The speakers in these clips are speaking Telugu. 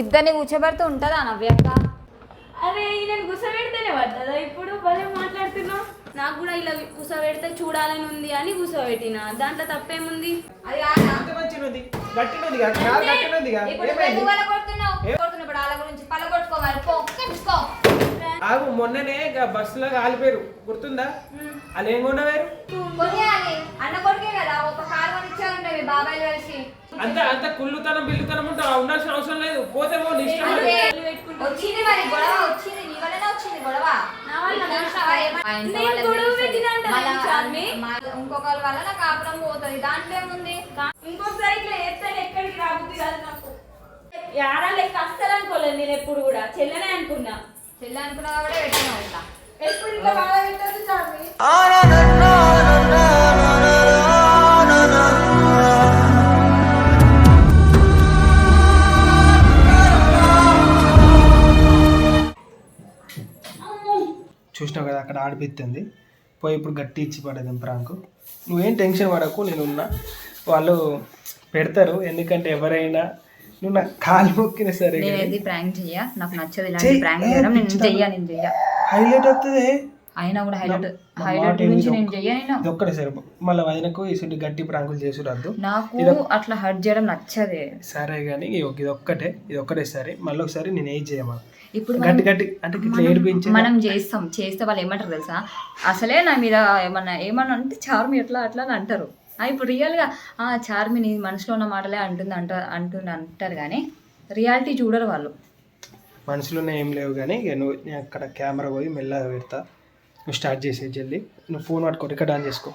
ఇద్దరిని కూర్చోబెడితే ఉంటుందా నవ్యక్క? అరే నేను గుసపెడితేనే పడ్డదా ఇప్పుడు? భలే మాట్లాడుతున్నావు. నాకు కూడా ఇలా గుసపెడితే చూడాలని ఉంది అని గుసపెట్టిన దాంట్లో తప్పేముంది? అది? అంత మంచిగుంది. గట్టినది గట్టినది ఇప్పుడు ఏమైంది? ఎందుకు పలగొడుతున్నావు? కొడుతున్నా ఇప్పుడు వాళ్ళ గురించి. పలగొట్టుకో మరి. పో. ఆగు మొన్ననే ఇక బస్సులో కాలిపోయారు గుర్తుందా? వాళ్ళు ఏం కొనవేరు? కొనియాలి. అన్న కొడుకే కదా ఒక కారు కొనిచ్చే ఉంటాయి మీ బాబాయ్ కలిసి. అంత అంత కుళ్ళుతనం బిల్లుతనం ఉంటే ఉండాల్సిన అవసరం లేదు. పోతే పో నీ ఇష్టం అదే. అది. వచ్చింది మరి గొడవ వచ్చింది. నీ వల్లనే వచ్చింది గొడవ. నా వల్ల నీకు చూసినావా ఏమ- మా ఇంట్లో నేను వాళ్ళకి గొడవ తెలుసు. పెట్టినా అంటావా మళ్ళా చార్మి? మా- ఇంకొకరి వల్ల నా కాపురం పోతుంది. దాంట్లో ఏముంది? ఇంకొకసారి ఇట్లా ఎత్తాను ఎక్కడికి రాబుద్ది కాదు నాకు. యారా లెక్క? అస్సలు అనుకోలేదు నేను ఎప్పుడు కూడా. చెల్లెనే అనుకున్నా. కాబట్టి ఎప్పుడు ఇట్లా బాధ పెట్టదు చూసినావు కదా అక్కడ ఆడిపిస్తుంది పోయి ఇప్పుడు గట్టి ఇచ్చి పడేది ప్రాంకు. నువ్వేం టెన్షన్ పడకు నేనున్నా. వాళ్ళు పెడతారు ఎందుకంటే ఎవరైనా నువ్వు నా కాలు మొక్కిన సరే నేను ఏది ప్రాంక్ చెయ్య? నాకు నచ్చదు. ఇలాంటి ప్రాంక్ చేయడం. నేను? చెయ్య నేను చెయ్య. హైలైట్ అవుతుంది అయినా కూడా హైలైట్ హైలైట్ గురించి ఏమిదో. నేను చెయ్య నేను? ఇది ఒక్కటే సరే. మళ్ళీ వదినకు ఇటువంటి గట్టి ప్రాంకులు చేసురద్దు నాకు అట్లా హర్ట్ చేయడం నచ్చదే. సరే కానీ ఇది ఒక- ఇది ఒక్కటే. ఇది ఒక్కటే సరే. మళ్ళీ ఒకసారి నేను ఏం చేయమా? ఇప్పుడు గట్టి గట్టి అంటే ఏడిపించి మనం చేస్తాం. చేస్తే వాళ్ళు ఏమంటారు తెలుసా? అసలే నా మీద ఏమన్నా ఏమన్నా అంటే చార్మి ఎట్లా అట్లా అని అంటారు. ఇప్పుడు రియల్గా ఆ చార్మి నీ మనసులో ఉన్న మాటలే అంటుంది అంట అంటుంది అంటారు కానీ రియాలిటీ చూడరు వాళ్ళు. మనసులోనే ఏం లేవు కానీ ఇక నువ్వు నేను అక్కడ కెమెరా పోయి మెల్లగా పెడతా. నువ్వు స్టార్ట్ చేసే జల్దీ. నువ్వు ఫోన్ పట్టుకో రికార్డ్ ఆన్ చేసుకో.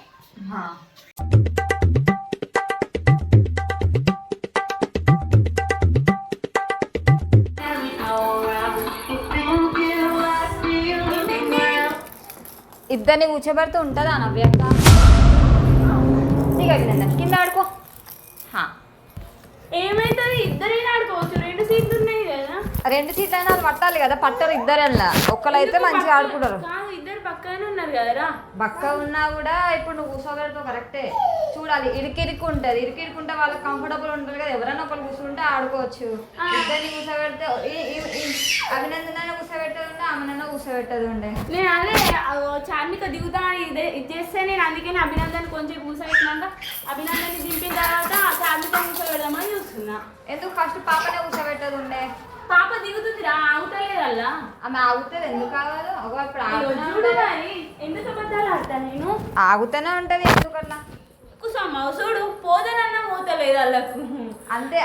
ఇద్దరిని కూర్చోబెడితే ఉంటుందా నవ్యక్క దిగండి కింద ఆడుకో. హా. ఏమైతుంది? ఇద్దరైనా ఆడుకోవచ్చు. రెండు సీట్లు ఉన్నాయి కదా. రెండు సీట్లు అయినా వాళ్ళు పట్టాలి కదా. పట్టరు ఇద్దరల్లా. ఒక్కరైతే మంచిగా ఆడుకుంటారు. కాదు ఇద్దరు పక్కనే ఉన్నారు కదరా బక్క ఉన్నా కూడా ఇప్పుడు నువ్వు కూర్చోగలతో కరెక్టే చూడాలి. ఇరికిరికి ఉంటుంది ఇరికిరికుంటే వాళ్ళకి కంఫర్టబుల్ ఉంటుంది కదా. ఎవరైనా ఒకరు కూర్చుంటే ఆడుకోవచ్చు. ఇద్దరిని కూర్చోబెడితే అభినందన కూర్చోబెట్టేది ఉండే ఆమెనైనా కూర్చోబెట్టేది ఉండే నేను అదే చార్మిక దిగుతా ఇదే ఇది చేస్తే నేను అందుకని అభినందన్ కొంచెం కూర్చోబెట్టినాక అభినందన్ దింపిన తర్వాత చార్మిక కూర్చోబెడదామని చూస్తున్నా. ఎందుకు ఫస్ట్ పాపనే కూర్చోబెట్టేది ఉండే పాప దిగుతుందిరా అవుతలేదల్లా ఆమె ఆగుతుంది. ఎందుకు కావాలి ఒక ఇప్పుడు ఆగుతూనే చూడు ఉంటది. మరి ఎందుకు అబద్ధాలు ఆడతా నేను? ఆగుతూనే ఉంటది. ఎందుకు చూడు పోదనన్నా వాళ్ళకు. అంతే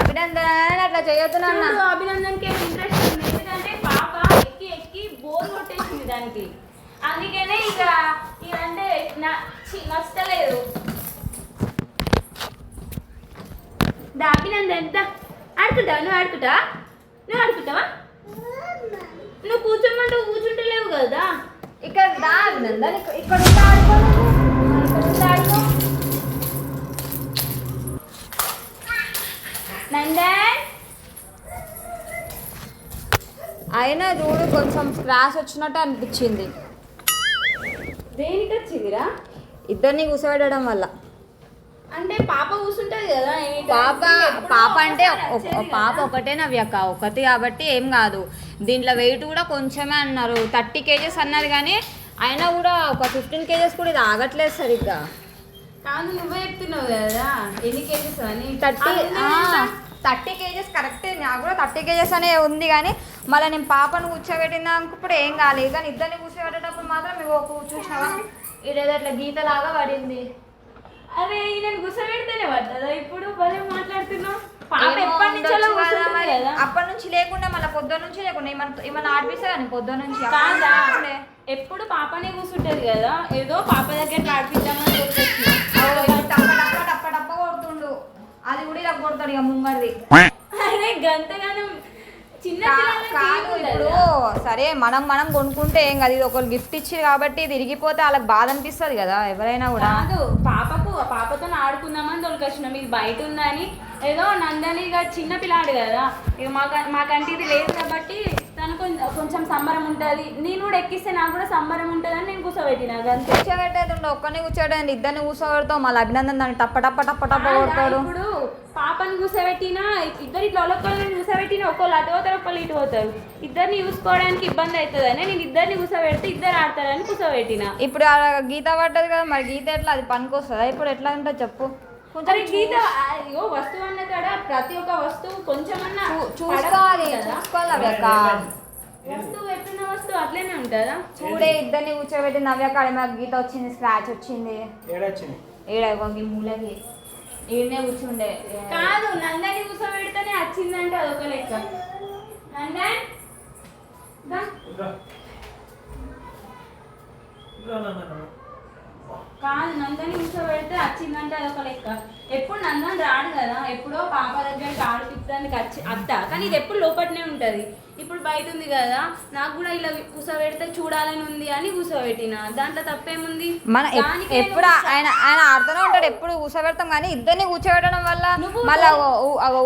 అభినందన అట్లా చేయొద్దు నాన్న అభినందన్కి ఇంట్రెస్ట్ ఉంది? ఎందుకంటే పాప ఎక్కి ఎక్కి బోర్ కొట్టేసింది దానికి. అందుకనే ఇక ఇదంటే నచ్చలేదు. దా అభినందన్ దా. ఆడుకుంటావా నువ్వు ఆడుకుంటా? నువ్వు ఆడుకుంటావా? నువ్వు కూర్చోమంటే కూర్చుంటలేవు కదా. ఇక్కడ దా అభినందన్. ఇక్కడ- ఆడుకో నువ్వు. ఇక్కడ ఉండి ఆడుకో నందన్ అయినా చూడు కొంచెం క్రాష్ వచ్చినట్టు అనిపించింది. దేనికి వచ్చిందిరా ఇద్దరిని కూర్చోబెట్టడం వల్ల. అంటే పాప కూర్చుంటది కదా. పాప పాప అంటే పాప. ఒకటే నవ్యక్క ఒకటి కాబట్టి ఏం కాదు. దీంట్లో వెయిట్ కూడా కొంచెమే అన్నారు. థర్టీ కేజెస్ అన్నారు కానీ అయినా కూడా ఒక ఫిఫ్టీన్ కేజెస్ కూడా ఇది ఆగట్లేదు సరిగ్గా. కాదు నువ్వే చెప్తున్నావు కదా ఎన్ని కేజెస్ అని. థర్టీ థర్టీ కేజెస్ కరెక్టే నాకు కూడా థర్టీ కేజెస్ అనే ఉంది కానీ మళ్ళీ నేను పాపను కూర్చోబెట్టిన ఇప్పుడు ఏం కాలేదు కానీ ఇద్దరిని కూర్చోబెట్టేటప్పుడు మాత్రం మీకు చూసినావా? ఇదేదో ఇట్లా గీతలాగా పడింది. అరే నేను గుసపెడితేనే పడ్డదా? ఇప్పుడు భలే మాట్లాడుతున్నావు. అప్పటి నుంచి లేకుండా మళ్ళీ పొద్దున్న నుంచి లేకుండా ఏమన్నా ఏమన్నా ఆడిపిస్తా కానీ పొద్దున్న నుంచి. ఎప్పుడు పాపనే కూర్చుంటది కదా. ఏదో పాప దగ్గర ఆడిపిద్దామని కొడుతుండు. అది కూడా ఇలా కొడతాడు ఇక ముంగడిది. అరే గంతగానం కాదు ఇప్పుడు సరే మనం మనం కొనుక్కుంటే ఏం కాదు. ఇది ఒకరు గిఫ్ట్ ఇచ్చి కాబట్టి ఇది ఇరిగిపోతే వాళ్ళకి బాధ అనిపిస్తుంది కదా ఎవరైనా కూడా. కాదు పాపకు ఆ పాపతో ఆడుకుందామని తొలకొచ్చినాం ఇది బయట ఉందని. ఏదో నందని ఇక చిన్న పిల్లాడు కదా. ఇక మాక మాకంటే ఇది లేదు కాబట్టి తను కొంచెం కొంచెం సంబరం ఉంటుంది. నేను కూడా ఎక్కిస్తే నాకు కూడా సంబరం ఉంటుంది అని నేను కూర్చోబెట్టినా అంతే. కూర్చోబెట్టేది ఉండవు. ఒక్కరిని కూర్చోబెట్టేది ఇద్దరిని కూర్చోబెడతావు. మళ్ళీ అభినందన్ దాన్ని టప్ప టప్ప టప్ప టప్ప కొడతాడు. ఇప్పుడు పాప పాపని కూర్చోబెట్టినా ఇద్దరు ఇట్లా ఒక్కొక్కరిని కూర్చోబెట్టినా ఒకళ్ళు అటు పోతారు ఒకళ్ళు ఇటు పోతారు. ఇద్దరిని చూసుకోవడానికి ఇబ్బంది అవుతుందని నేను ఇద్దరిని కూర్చోబెడితే ఇద్దరు ఆడతారని కూర్చోబెట్టిన. ఇప్పుడు గీత పడ్డది కదా మరి గీత ఎట్లా? అది పనికొస్తుందా ఇప్పుడు ఎట్లా ఉంటుంది చెప్పు. కొంచెం గీత అయ్యో వస్తువు అన్న కాడ ప్రతి ఒక్క వస్తువు కొంచెమన్నా చూసుకోవాలి? చూసుకోవాలి అవ్వక వస్తువు ఎట్లున్న వస్తువు అట్లనే ఉంటుందా? చూడే ఇద్దరిని కూర్చోబెట్టి నవ్య కాడ మాకు గీత వచ్చింది స్క్రాచ్ వచ్చింది. ఏడొచ్చింది? ఈడ ఈ మూలకి. ఈడనే కూర్చుండే. కాదు నందని కూర్చోబెడితేనే వచ్చిందంటే అదొక లెక్క. నందన్ దా. కాదు నందని కూర్చోబెడితే వచ్చిందంటే అదొక లెక్క. ఎప్పుడు నందన్ రాడు కదా ఎప్పుడో పాప దగ్గరికి ఆడిపించడానికి వచ్చి అత్త. కానీ ఇది ఎప్పుడు లోపలనే ఉంటది. ఇప్పుడు బయట ఉంది కదా నాకు కూడా ఇలా కూర్చోబెడితే చూడాలని ఉంది అని కూర్చోబెట్టిన. దాంట్లో తప్పేముంది? మన ఎప్పుడు ఆయన ఆయన ఆడుతూనే ఉంటాడు ఎప్పుడు కూర్చోబెడతాం. కానీ ఇద్దరిని కూర్చోబెట్టడం వల్ల మళ్ళీ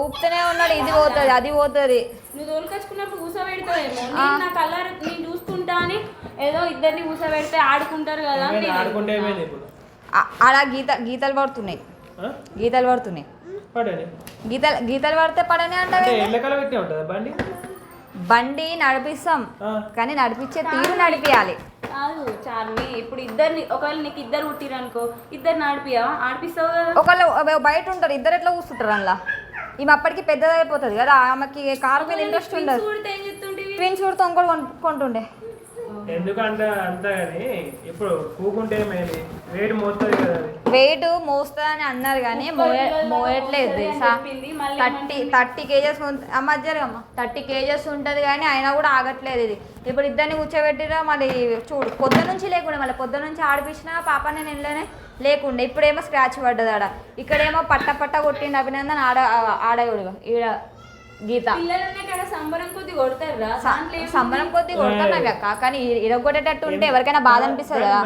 ఊపుతూనే ఉన్నాడు. ఇది పోతుంది అది పోతుంది. నువ్వు తోలుకొచ్చుకున్నప్పుడు కూర్చోబెడతావేమో నేను నా కలర్ నేను చూసుకుంటా అని ఏదో ఇద్దరిని కూర్చోబెడితే ఆడుకుంటారు కదా ఆడుకుంటే ఆడ గీత గీతలు పడుతున్నాయి. ఆ? గీతలు పడుతున్నాయి. గీతలు గీతలు పడితే పడని అంటే బండి? బండి నడిపిస్తాం. కానీ నడిపించే తీరు నడిపియాలి. కాదు చార్మి ఇప్పుడు ఇద్దరిని ఒకవేళ నీకు ఇద్దరు పుట్టిరు అనుకో ఇద్దరు నడిపియావా? ఆడిపిస్తావు కదా. ఒకళ్ళు బయట ఉంటారు ఇద్దరు ఎట్లా కూర్చుంటారు అందులో? ఈమె అప్పటికి పెద్దదైపోతుంది కదా ఆమెకి కారు మీద ఇంట్రెస్ట్ ఉండదు. ట్విన్స్ కూడా తొంగడు కొంటుండే. ఎందుకంటే అంత కానీ ఇప్పుడు కూకుంటే ఏమైంది? వేడి మోస్తుంది కదా వెయిట్ మోస్తుందని అన్నారు కానీ మోయ మోయట్లేదు తెలుసా? మళ్ళీ థర్టీ థర్టీ కేజెస్ అమ్మ అజ్జరు అమ్మ. థర్టీ కేజెస్ ఉంటుంది కానీ అయినా కూడా ఆగట్లేదు ఇది. ఇప్పుడు ఇద్దరిని కూర్చోబెట్టిరా మరి చూడు. పొద్దు నుంచి లేకుండా మళ్ళీ పొద్దు నుంచి ఆడిపించినా పాప నేను వెళ్ళనే లేకుండే. ఇప్పుడేమో స్క్రాచ్ పడ్డది ఆడ ఇక్కడేమో పట్ట పట్ట కొట్టిండు అభినందన్ ఆడ ఆడేవుడుగా. ఈడ గీత. సంబరం కొద్ది కొడతారా దాంట్లో ఏముంది? సంబరం కొద్ది కొడతాను అక్క కానీ ఇరగొట్టేటట్టు ఉంటే ఎవరికైనా బాధ అనిపిస్తుంది? కదా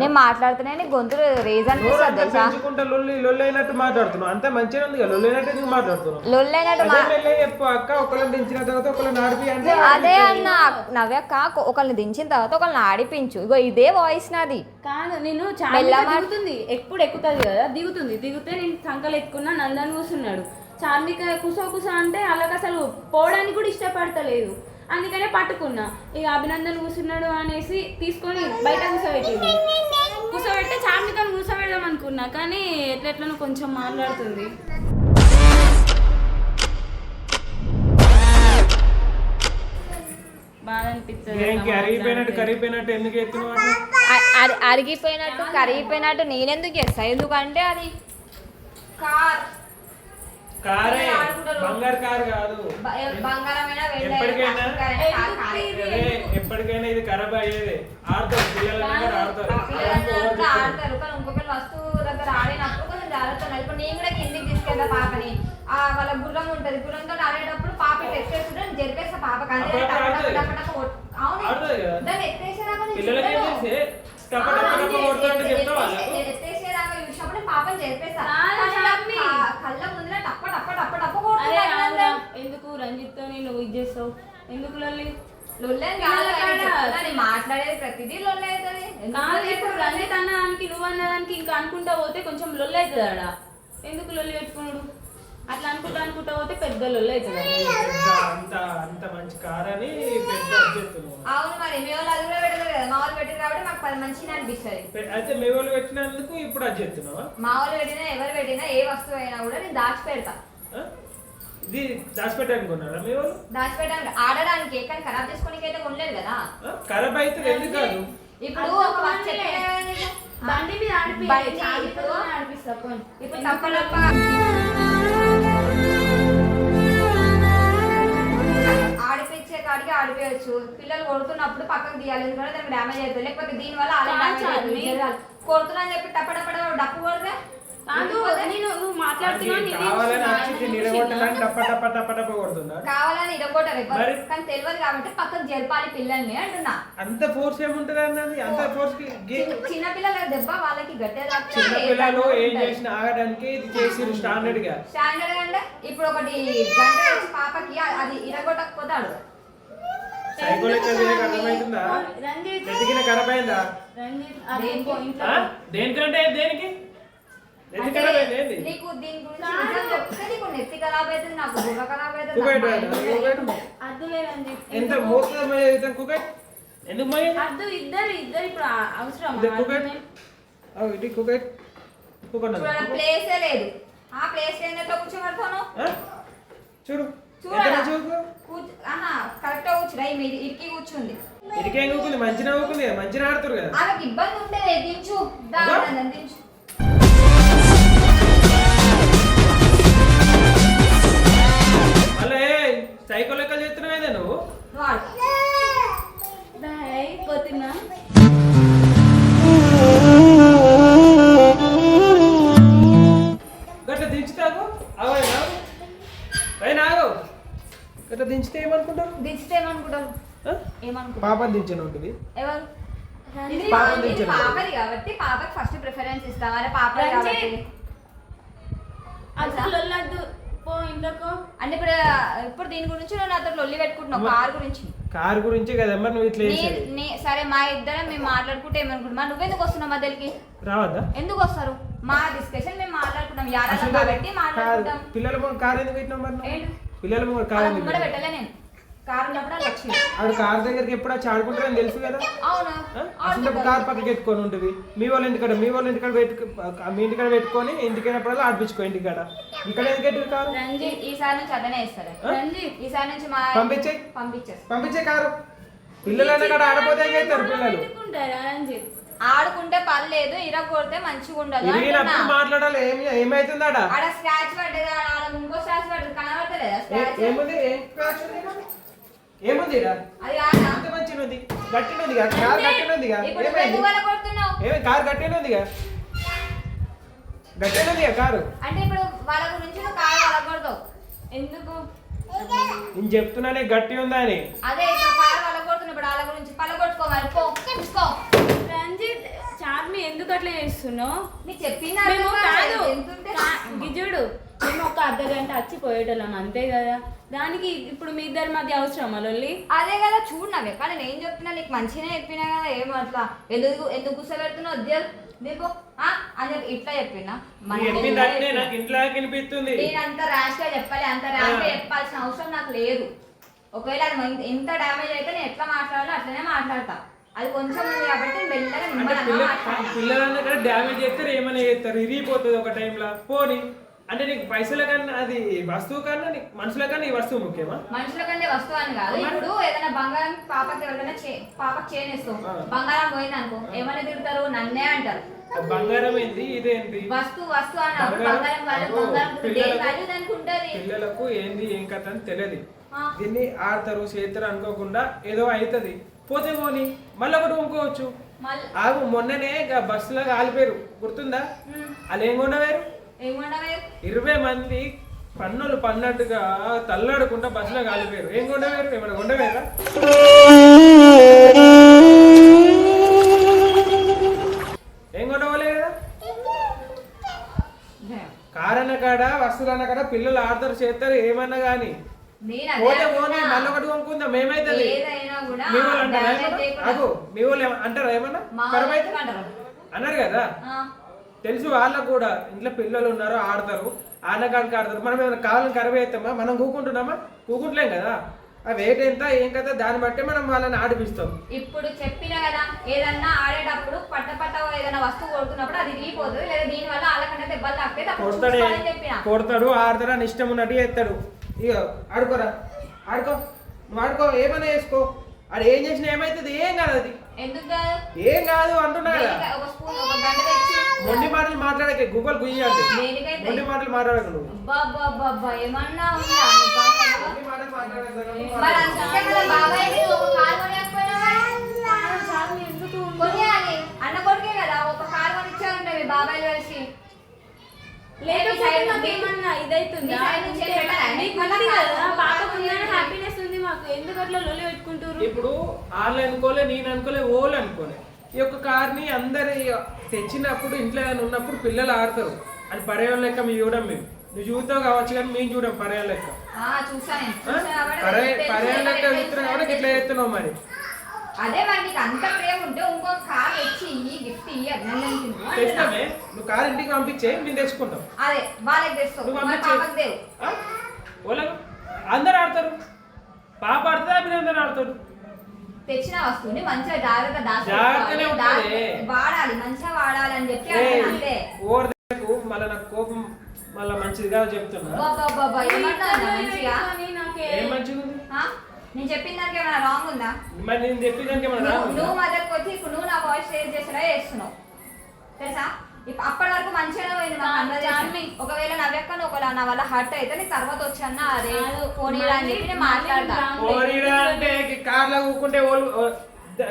నేను మాట్లాడుతూనే నీకు గొంతు రేజ్ అనిపిస్తుంది అంతా తెలుసా? మంచిగా ఉంది లొల్లైనట్టు అదే మా మెల్లగా చెప్పు అక్క ఒకళ్ళని దించిన తర్వాత ఒకళ్ళని ఆడిపి అంటే అదే అన్న నవ్యక్క ఒకళ్ళని దించిన తర్వాత ఒకళ్ళని ఆడిపించు. ఇగో ఇదే వాయిస్ నాది. కాదు నేను చాలా దిగుతుంది. ఎప్పుడు ఎక్కుతుంది కదా దిగుతుంది. దిగితే నేను సంకలు ఎక్కున్నా నందని కూర్చున్నాడు చార్మిక కుసో కుసో అంటే అలాగ అసలు పోవడానికి కూడా ఇష్టపడతలేదు. అందుకనే పట్టుకున్నా. ఇక అభినందన్ కూర్చున్నాడు అనేసి తీసుకొని బయట కూర్చోబెట్టింది కూర్చోబెడితే చార్మికను కూర్చోబెడదాం అనుకున్నా కానీ ఎట్లెట్లను కొంచెం మాట్లాడుతుంది. బాధ అనిపిస్తుంది ఏంటి అరిగిపోయినట్టు కరిగిపోయినట్టు ఎందుకు అరిగిపోయినట్టు కరిగిపోయినట్టు నేనెందుకు చేస్తా? ఎందుకంటే అది కార్. కారే. బంగారు కారు కాదు. ఎప్పటికైనా ఇది? ఖరాబ్ అయ్యేది. ఆడతారు పిల్లల ఆడతారు. ఇంకొకరి వస్తువు దగ్గర ఆడినప్పుడు కొంచెం జాగ్రత్త ఇప్పుడు నేను కూడా కిందికి తీసుకెళ్తా పాపని. ఆ వాళ్ళ గుర్రం ఉంటది. గుర్రంతో ఆడేటప్పుడు పాప ఇట్లా ఎత్తేస్తుంటే నేను జరిపేస్తా పాప కానీ అవును. దాన్ని ఎత్తేసేదాకా ఎత్తేసేదాకా చూసినప్పుడు కళ్ళ టప్ప టప్ప టప్ప టప్ప. ఎందుకు రంజిత్తో నేను ఇది చేస్తావు? ఎందుకు లొల్లి? కాదు మాట్లాడేది ప్రతిదీ లొల్లే అవుతుంది ఇప్పుడు? రంజిత్ అన్నదానికి నువ్వు అన్నదానికి ఇంకా అనుకుంటా పోతే కొంచెం లొల్లి అవుతుంది ఎందుకు లొల్లి పెట్టుకున్నాడు? అట్లా అనుకుంటా అనుకుంటా పోతే పెద్ద లొల్లి అవుతుంది. ఆడ. పెద్ద అంత అంత మంచి కార్ అని పెద్ద అభ్యర్థులు అవును మరి మీ వాళ్ళు అది కూడా పెట్టదు కదా. మా వాళ్ళు పెట్టారు కాబట్టి మాకు పది మంచిగా అనిపిస్తుంది. అయితే మీ వాళ్ళు పెట్టినందుకు ఇప్పుడు అది చెప్తున్నావా మా వాళ్ళు పెట్టినా ఎవరు పెట్టినా ఏ వస్తువు అయినా కూడా నేను దాచి పెడతా? ఇది దాచిపెట్టాలనుకున్నారా మీ వాళ్ళు? దాచిపెట్టడానికి ఆడడానికి కానీ ఖరాబ్ చేసుకోనికి అయితే ఉండలేదు కదా? ఖరాబ్ అయితే ఎందుకు కాదు. ఇప్పుడు ఒక. బండి మీద ఆడిపి ఇప్పుడు ఆడిపిస్తా కాడికి ఆడిపోయచ్చు. పిల్లలు కొడుతున్నప్పుడు పక్కకు తీయాలి. ఎందుకంటే దానికి డ్యామేజ్ అవుతుంది. లేకపోతే దీని వల్ల అలా డ్యామేజ్ కొడుతున్నా అని చెప్పి టప్ప డప్పు కొడితే? కావాలని ఇరగొట్టారు? కానీ తెలియదు కాబట్టి పక్కకు జరపాలి పిల్లల్ని అంటున్నా. అంత ఫోర్స్ ఏముంటది అన్నది? అంత ఫోర్స్కి గి- చిన్న- పిల్లల దెబ్బ వాళ్ళకి గట్టిగా చిన్న పిల్లలు ఏం చేసిన ఆగడానికి ఇది చేసిరు స్టాండర్డ్గా. స్టాండర్డ్ అంటే ఇప్పుడు ఒకటి పాపకి అది ఇరగొట్టకపోతాడు అర్థమవుతుందా ఖరాబ్ అయిందా దేనికి? ఖరాబ్ అవుతుంది నాకు బుర్ర ఖరాబ్ అవుతుంది నాకు అద్దు లేదండి ఎంత మోసం ఎందుకు అద్దు ఇద్దరు ఇద్దరు ఇప్పుడు ఆ- అవసరం ఇది ప్లేసే లేదు. ఆ ప్లేస్ ఏంటో కూర్చోబెడతాను? చూడు. కరెక్ట్ కూర్చురా ఈ మీది ఇరికి కూర్చుంది. ఇదికేం కూకుంది మంచిగా కూకుంది కదా మంచిగా ఆడుతురు కదా. ఆమెకి ఇబ్బంది ఉంటే దించు. దించు. మళ్ళీ సైకిల్ లెక్క చేస్తున్నావు కదా నువ్వు? నువ్వు గట్ల దించితే ఏమనుకుంటారు? దించితే ఏమనుకుంటారు? ఏమనుకుంటారు? పాపని దించను ఉంటుంది ఎవరు? దించను. పాపది కాబట్టి పాపకి ఫస్ట్ ప్రిఫరెన్స్ ఇస్తాం అరే. కాబట్టి. అసలు పో ఇంట్లోకో. అంటే ఇప్పుడు ఇప్పుడు దీని గురించి నువ్వు నాతో లొల్లి పెట్టుకుంటున్నావు కార్ గురించి. కారు గురించి కదమ్మా నువ్వు ఇట్లా సరే మా ఇద్దరం మేము మాట్లాడుకుంటే ఏమనుకుంటున్నాం? మరి నువ్వెందుకు వస్తున్నావు మధ్యలోకి రావద్దా? ఎందుకు వస్తారు? మా డిస్కషన్ మేము మాట్లాడుకుంటాం. అసలు కాబట్టి కాదు. మాట్లాడుకుంటాం. పిల్లల కారు ఎందుకు పెట్టినావు మరి? పిల్లల ముందు కారు అలా ఎందుకు ముంగడ పెట్టినావు? పెట్టలే నేను. కారు ఉన్నప్పుడు అది వచ్చింది. ఆడు కారు దగ్గరికి ఎప్పుడు వచ్చి ఆడుకుంటారని తెలుసు కదా? అవును? అసలు కారు పక్కకి ఎత్తుకొని ఉంటుంది. మీ వాళ్ళ ఇంటికాడ మీ వాళ్ళ ఇంటికాడ పెట్టుకు మీ ఇంటికాడ పెట్టుకొని ఇంటికైనప్పుడల్లా ఆడిపించుకో ఇంటికాడ. ఇక్కడ ఎందుకు ఎట్టు కారు? రంజిత్ ఈసారి నుంచి అట్లనే ఇస్తారు? రంజిత్ ఈసారి నుంచి మా పంపించేయ్. పంపించేస్తారు. పంపించే కారు. పిల్లలన్న కాడ ఆడపోతే చేస్తారు పిల్లలు? రంజిత్ ఆడుకుంటే పర్లేదు ఇర కొడితే మంచిగా ఉండదు. ఇరిగినప్పుడు. మాట్లాడాలి ఏమి ఏమైతుంది ఆడ స్క్రాచ్ పడ్డది ఆడ ఇంకో స్క్రాచ్ పడ్డది కనబడతలేదా ఏ- స్క్రాచ్ ఏముంది? ఏం ఉంది? ఏముంది? అది కాదా? అంత మంచిగా ఉంది. గట్టినుంది కారు గట్టినుందిగా ఇప్పుడు ఏమైంది? ఎందుకు వల్ల కొడుతున్నావు ఏమి కారు కారు? అంటే ఇప్పుడు వాళ్ళ గురించి నువ్వు కాలు వలగొడతావు ఎందుకు? నేను చెప్తున్నానే గట్టి ఉందా అని అదే ఇప్పుడు వాళ్ళ గురించి పలగొట్టుకో మరి పో. చూసుకో రంజిత్ చార్మి ఎందుకు అట్లా చేస్తున్నావు? నీకు చెప్పింది మేము అర్థం కాదు. గిజుడు మేము ఒక అర్ధ గంట వచ్చి పోయేటోళ్ళం అంతే కదా? దానికి ఇప్పుడు మీ ఇద్దరి మధ్య అవసరమా లొల్లి? అదే కదా చూడు నవ్వే కానీ నేను చెప్తున్నా నీకు మంచిగానే చెప్పినా కదా ఏం అట్లా. ఎందుకు ఎందుకు కూర్చోబెడుతున్నావు అద్దెలు ఆ? అని ఇట్లా చెప్పినా? నాకు ఇంట్లో వినిపిస్తుంది. నేను అంత ర్యాష్గా చెప్పాలి అంత ర్యాష్గా చెప్పాల్సిన అవసరం నాకు లేదు. ఒకవేళ అది ఎంత డ్యామేజ్ అయితే నేను ఎట్లా మాట్లాడాలో అట్లనే మాట్లాడతా. అది కొంచెం ఉంది కాబట్టి మెల్లగా నిమ్మలంగా పిల్ల మాట్లాడతా. పిల్లలన్నా కూడా డ్యామేజ్ చేస్తారు ఏమైనా చేస్తారు. ఇరిగిపోతుంది ఒక టైంలో పోని. అంటే నీకు పైసల కన్నా అది వస్తువు కన్నా నీకు మనుషుల కన్నా ఈ వస్తువు ముఖ్యమా? మనుషుల కంటే వస్తువు అని కాదు. ఇప్పుడు ఏదైనా బంగారం పాపకి ఎవరికైనా చే పాపకి చేనేస్తాం ఆ. బంగారం పోయింది అనుకో ఏమైనా తిడతారు? నన్నే అంటారు. బంగారం ఏంది? ఇదేంటి? వస్తువు వస్తువు అన్నప్పుడు బంగారం- పిల్లలకు- వాల్యూ దానికి ఉంటది. పిల్లలకు ఏంది ఏం కథ అని తెలియదు. దీన్ని ఆడతారు చేస్తారు అనుకోకుండా ఏదో అవుతుంది పోతే పోని మళ్ళీ ఒకటి కొనుక్కోవచ్చు. ఆగు మొన్ననే బస్సులో కాలిపోయారు గుర్తుందా? వాళ్ళు ఏం కొనవేరు ఇరవై మంది పన్నులు పన్నట్టుగా తల్లాడుకుంటా బస్సులో కాలిపోయారు. ఏం కొండవేరు? ఏమైనా కొండవేరా? ఏం కారణ కాడ కాడ పిల్లలు ఆడతారు చేస్తారు ఏమన్నా అదే పోతే పోనీ. మళ్ళీ ఒకటి కొనుక్కుందాం ఏమైతుంది ఏదైనా కూడా మీ వాళ్ళు అంటారా మీ వాళ్ళు అంటారా ఏమన్నా? అన్నారు కదా. తెలుసు వాళ్ళకు కూడా. ఇంట్లో పిల్లలు ఉన్నారు ఆడతారు ఆడకాడికి ఆడతారు. మనం ఏమైనా కావాలని కరువు అవుతామా మనం కూకుంటున్నామా? కూకుంటలేం కదా. ఆ వెయిట్ ఎంత ఏం కదా దాన్ని బట్టి మనం వాళ్ళని ఆడిపిస్తాం. ఇప్పుడు చెప్పిన కదా ఏదన్నా ఆడేటప్పుడు పట్ట పట్ట ఏదైనా వస్తువు కొడుతున్నప్పుడు అది ఇరిగిపోతుంది లేదా దీని వల్ల వాళ్ళకంటే దెబ్బలు కొడతాడే. కొడతాడు ఆడతాడు అని ఇష్టం ఉన్నట్టు చేస్తాడు. ఇక ఆడుకోరా. ఆడుకో. నువ్వు ఆడుకో ఏమైనా వేసుకో ఆడు ఏం చేసినా ఏమవుతుంది ఏం కాదు అది. ఏం కాదు అంటున్నా మొండి మాటలు మాట్లాడకే గూగుల్ గుయ్యి అంటే. మొండి మాటలు మాట్లాడకు నువ్వు. అన్న కొడుకే కదా ఒక కారు కొనిచ్చారంటే మీ బాబాయ్ కలిసి. ఇదైతుందా? కాదు ఉందని హ్యాపీనెస్ మాకు ఎందుకు అట్లా లొల్లి పెట్టుకుంటారు ఇప్పుడు వాళ్ళు అనుకోలే నేను అనుకోలే ఓళ్ళు అనుకోలే. ఈ యొక్క కార్ని అందరి తెచ్చినప్పుడు ఇంట్లో ఏదైనా ఉన్నప్పుడు పిల్లలు ఆడతారు. అని పర్యావరణ లెక్క మేము చూడం మేము. నువ్వు చూస్తావు కావచ్చు కానీ మేము చూడం పర్యావరణ లెక్క. పర్యాయ లెక్క చూస్తున్నావు కాబట్టి ఇట్లా చేస్తున్నావు మరి. అదే మరి నీకు అంత ప్రేమ ఉంటే ఇంకో కార్ ఇయ్యి గిఫ్ట్ ఇయ్యి తెస్తామే నువ్వు కారు ఇంటికి పంపించే మేము తెచ్చుకుంటాం. అదే వాళ్ళకి తెస్తావు నువ్వు పంపించే? వాళ్ళకు అందరు ఆడతారు. ఆడతాడు తెచ్చిన వస్తువుని మంచిగా జాగ్రత్త జాగ్రత్తనే దాచుకోవాలి. వాడాలి మంచిగా వాడాలి అని చెప్పి అంతే. ఓవర్ మళ్ళీ నాకు కోపం మళ్ళీ మంచిది కాదు చెప్తున్నా. మంచిగా? ఏం? ఉంది? నేను చెప్పిన దానికి ఏమైనా రాంగ్ ఉందా? మరి నేను చెప్పేదానికి ఏమన్నా నువ్వు రాదు నువ్వు మదర్కి వచ్చి ఇప్పుడు నువ్వు నా వాయిస్ షేర్ చేసినా చేస్తున్నావు. తెలుసా? అప్పటి వరకు మంచిగానే పోయింది. చార్మి. ఒకవేళ నవ్వెక్క ఒకవేళ నా వల్ల హర్ట్ అయితే నీకు తర్వాత వచ్చానా? అదే అని చెప్పి నేను మాట్లాడతా. ఓరిరా అంటే కార్లో కూకుంటే వాళ్ళు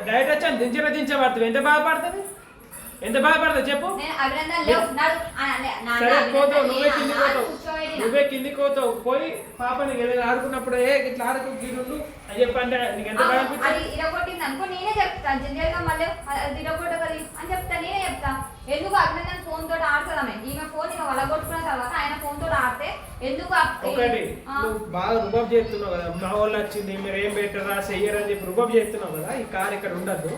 డైరెక్ట్ వచ్చాను దించిన దించబడుతుంది ఎంత బాధపడుతుంది? ఎంత బాధపడుతుంది చెప్పు. నేను అభినందన లేవు నా- సరే నా పోతావు నువ్వే నా పోతావు. నువ్వే కిందికి పోతావు పోయి పాపని ఏదైనా ఆడుకున్నప్పుడు ఏ ఇట్లా ఆడుకు గీడుండు అని చెప్పంటే నీకు ఎంత అది ఇరగొట్టింది అనుకో నేనే చెప్తా. జనరల్గా మళ్ళీ అది ఇరగొట్టగలి అని చెప్తా నేనే చెప్తా. ఎందుకు అభినందన ఫోన్ తోటి ఆడుతుందామే ఈమె ఫోన్ ఇక వలగొట్టుకున్న తర్వాత ఆయన ఫోన్ తోటి ఆడితే ఎందుకు ఒకటి నువ్వు బాగా రుబాబ్ చేస్తున్నావు కదా. మా వాళ్ళు వచ్చింది మీరు ఏం పెట్టరా చెయ్యరని చెప్పి రుబాబ్ చేస్తున్నావు కదా. ఈ కార్ ఇక్కడ ఉండద్దు.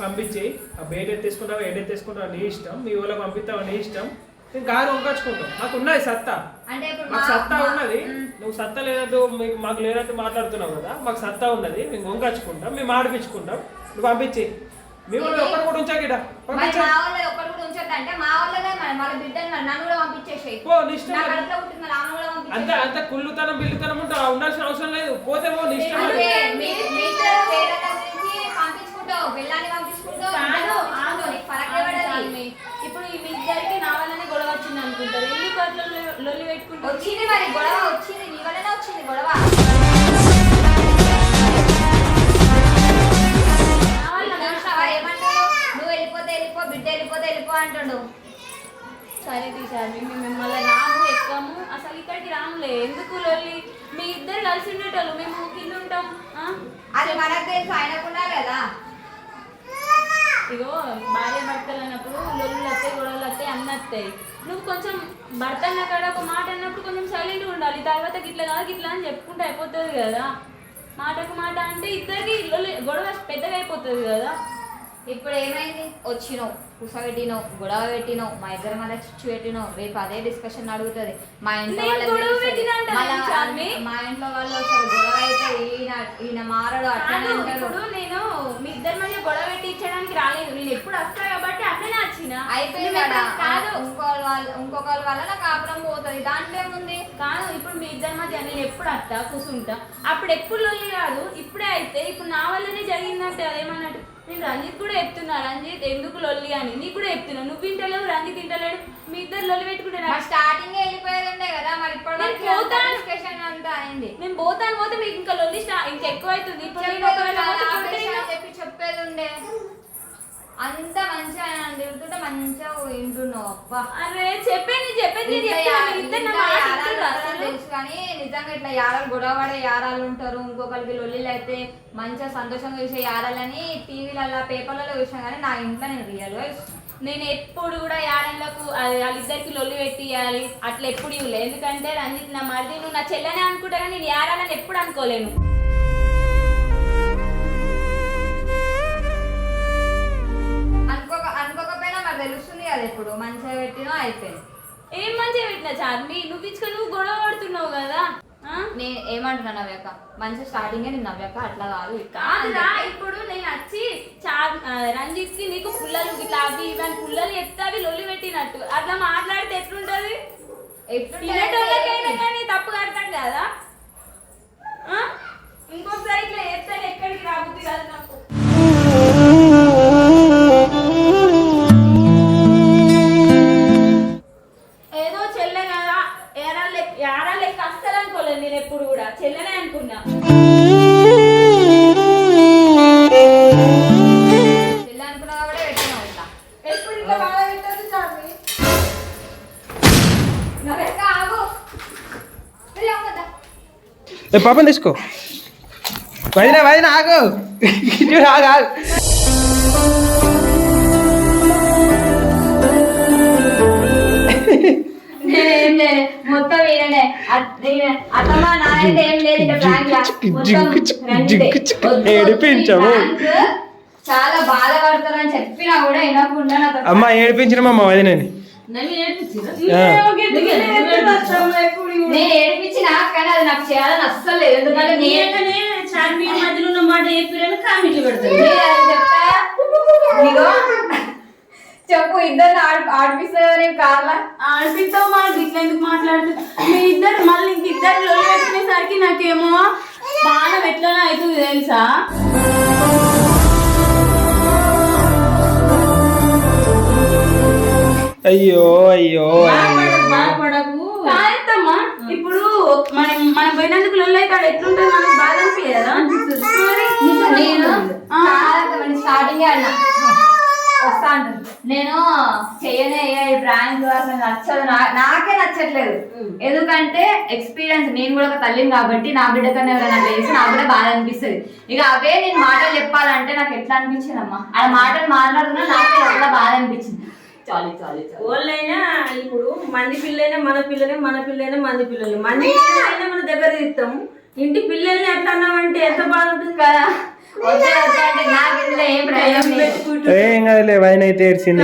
పంపించి ఆ బయట ఎత్తేసుకుంటావా ఏడు ఎత్తేసుకుంటావా నీ ఇష్టం. మీ వాళ్ళకి పంపిస్తావా నీ ఇష్టం. నేను కారు వంకొచ్చుకుంటాం మాకు ఉన్నది సత్తా. మాకు సత్తా ఉన్నది. నువ్వు సత్తా లేనట్టు మీకు మాకు లేనట్టు మాట్లాడుతున్నావు కదా మాకు సత్తా ఉన్నది. మేము వంకొచ్చుకుంటాం మేము ఆడిపించుకుంటాం. నువ్వు పంపించి. మీ వాళ్ళు ఒక్కరు కూడా ఉంచాక కూడా అంత. అంత కుళ్ళుతనం బిల్లుతనం ఉంటే ఉండాల్సిన అవసరం లేదు. పోతే పో నీ ఇష్టం పంపించుకుంటావు. పిల్లాన్ని పంపించుకుంటావు. అట్లా లొ- లొల్లి పెట్టుకుంటారు? వచ్చింది మరి గొడవ వచ్చింది. నీ వల్లనే వచ్చింది గొడవ. నువ్వు వెళ్ళిపోతే వెళ్ళిపో బిడ్డ వెళ్ళిపోతే వెళ్ళిపో అంటాడు. సరే తీసారు మేము మిమ్మల్ని రాము ఎక్కాము. అసలు ఇక్కడికి రాములే. ఎందుకు లొల్లి? మీ ఇద్దరు కలిసి ఉండేటోళ్ళు. మేము కింద ఉంటాం? అది మనకు తెలుసు. ఆయనకున్నా కదా. ఇగో భార్య భర్తలు అన్నప్పుడు లొల్లులు వస్తాయి గొడవలు వస్తాయి అన్నీ వస్తాయి నువ్వు కొంచెం భర్త అన్న కాడ ఒక మాట అన్నప్పుడు కొంచెం సైలెంట్గా ఉండాలి. తర్వాత గిట్ల కాదు గిట్లా అని చెప్పుకుంటే అయిపోతుంది కదా. మాటకు మాట అంటే ఇద్దరికి గొడవ పెద్దగా అయిపోతుంది కదా. ఇప్పుడు ఏమైంది? వచ్చినావు. కూసబెట్టినావు గొడవ పెట్టినావు మా ఇద్దరి మధ్య చిచ్చు పెట్టినావు రేపు అదే డిస్కషన్ అడుగుతుంది. మా ఇంట్లో చార్మి? మా ఇంట్లో వాళ్ళు అసలు గొడవ అయితే ఈయన ఈయన మారడు అట్లనే అంటారు ఇప్పుడు నేను మీ ఇద్దరి మధ్య గొడవ పెట్టించడానికి రాలేదు. నేను ఎప్పుడు వస్తా కాబట్టి అట్లనే వచ్చిన. అయిపోయింది కదా. ఎప్పుడు- కాదు. ఇంకో వాళ్ళు ఇంకొకరి వల్ల నాకు కాపురం పోతుంది. దాంట్లో ఏముంది? కాదు ఇప్పుడు మీ ఇద్దరి మధ్య నేను ఎప్పుడు అత్తా కూర్చుంటా అప్పుడు ఎప్పుడు లొల్లి కాదు ఇప్పుడే అయితే. ఇప్పుడు నా వల్లనే జరిగిందంటే అదేమన్నట్టు. నేను రంజిత్ కూడా చెప్తున్నా రంజిత్ ఎందుకు లొల్లి అని. నీకు కూడా చెప్తున్నా. నువ్వు వింటలేవు రంజిత్ వింటలేడు మీ ఇద్దరు లొల్లి పెట్టుకుంటే మరి స్టార్టింగ్ వెళ్ళిపోయేది కదా మరి. డిస్కషన్ అంతా అయింది? మేము పోతాను పోతే మీకు ఇంకా లొల్లి ఇంకా ఎక్కువ అవుతుంది ఇప్పుడు? అని చెప్పేది ఉండే. అంత మంచిగా తిరుగుతుంటే మంచిగా వింటున్నావు అబ్బా అరే చెప్పేది చెప్పేది? తెలుసు కానీ నిజంగా ఇట్లా యారాలు గొడవ పడే యారాలు ఉంటారు ఇంకొకరికి లొల్లిలు అయితే మంచిగా సంతోషంగా చూసే యారాలని టీవీలలో పేపర్లలో చూసినా కానీ నా ఇంట్లో నేను రియల్. నేను ఎప్పుడు కూడా అది వాళ్ళిద్దరికి లొల్లి పెట్టియాలి అట్లా ఎప్పుడు ఇవ్వలే ఎందుకంటే రంజిత్ నా మరిది నువ్వు నా చెల్లెనే అనుకుంటా కానీ నేను యాడాలని ఎప్పుడు అనుకోలేను కదా ఇప్పుడు మంచిగా పెట్టినా అయిపోయింది. ఏం మంచిగా పెట్టినా చార్మి నువ్వు ఇచ్చుకొని నువ్వు గొడవ పడుతున్నావు కదా ఆ? నేను ఏమంటున్నా నవ్వాక మంచి స్టార్టింగ్ నేను నవ్వాక అట్లా కాదు కాదురా. ఇప్పుడు నేను వచ్చి చార్ రంజిత్కి నీకు పుల్లలు ఇట్లా అవి ఇవన్నీ పుల్లలు ఎత్తే అవి లొల్లి పెట్టినట్టు. అట్లా మాట్లాడితే ఎట్లుంటది? ఎట్లుంటే తినేటోళ్ళకైనా కానీ తప్పు కడతాం కదా? ఇంకొకసారి ఇట్లా ఎత్తే ఎక్కడికి రాబుద్ది పాపం తీసుకో. వదిన వదిన ఆగు. ఇటు ఆగు. ఆగు ఏడిపించము. చాలా బాధపడతారని చెప్పినా కూడా వినకుండా అమ్మ ఏడిపించిన మా వదినని. నేను కానీ అది నాకు చేయాలని అస్సలు లేదు. ఎందుకంటే నేను నీకనే చార్మి మధ్యలో ఉన్న మాట చెప్పిరని కామెంట్లు చెప్పు ఇద్దరు ఆడి ఆడిపిస్తా నేను కార్లా? ఆడిపిస్తావు మాకు ఇట్లా ఎందుకు మాట్లాడుతుంది మీ ఇద్దరు మళ్ళీ ఇంక ఇద్దరు లొల్లి పెట్టుకునేసరికి నాకేమో బాణం ఎట్లనో అవుతుంది తెలుసా? అయ్యో అయ్యో. అయ్యో బాధపడకు. కాదమ్మా ఇప్పుడు మనం మనం పోయినందుకు లొల్లి అయితే ఆడ ఎట్లుంటుంది మనకు బాధ అనిపించదా నేను ఆ. స్టార్టింగ్ అన్నా. వస్తా అంటుంది. నేను చెయ్యనే బ్రాండ్ అసలు నచ్చదు. నా- నాకే నచ్చట్లేదు. ఎందుకంటే ఎక్స్పీరియన్స్ నేను కూడా ఒక తల్లిని కాబట్టి నా బిడ్డ కన్నా ఎవరైనా చేసి నాకు కూడా బాధ అనిపిస్తుంది. ఇక అవే నేను మాటలు చెప్పాలంటే నాకు ఎట్లా అనిపించింది అమ్మా ఆ మాటలు మాట్లాడుతున్నా నాకే ఎట్లా బాధ అనిపించింది. చాలు చాలు చాలు. వాళ్ళైనా ఇప్పుడు మంది పిల్లైనా మన పిల్లలే మన పిల్లైనా మంది పిల్లలు. మంది పిల్లలైనా మన దగ్గర తీస్తాము. ఇంటి పిల్లల్ని ఎట్లా అన్నామంటే ఎంత బాధ ఉంటుంది కదా ఏం కదలే వైన్ అయితే ఏడ్చింది.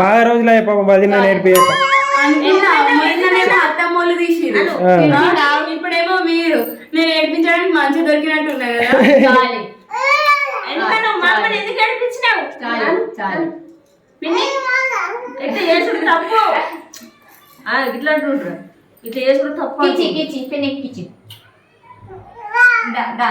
బాగా రోజులు అయ్యి పాపం వదిన నేర్పియక అత్తమ్మోళ్ళు తీసిరు. ఇప్పుడేమో మీరు. నేను ఏడిపించడానికి మంచి దొరికినట్టు ఉన్నాయి కదా అమ్మని ఎందుకు ఏడిపించినావు? చాలు చాలు పిన్ని? ఇట్లా చేసుడు తప్పు. ఆ, ఇట్లా అంటుండ్రు. ఇట్లా చేసుడు తప్పు కిచి కిచి పిన్ని కిచి దా దా.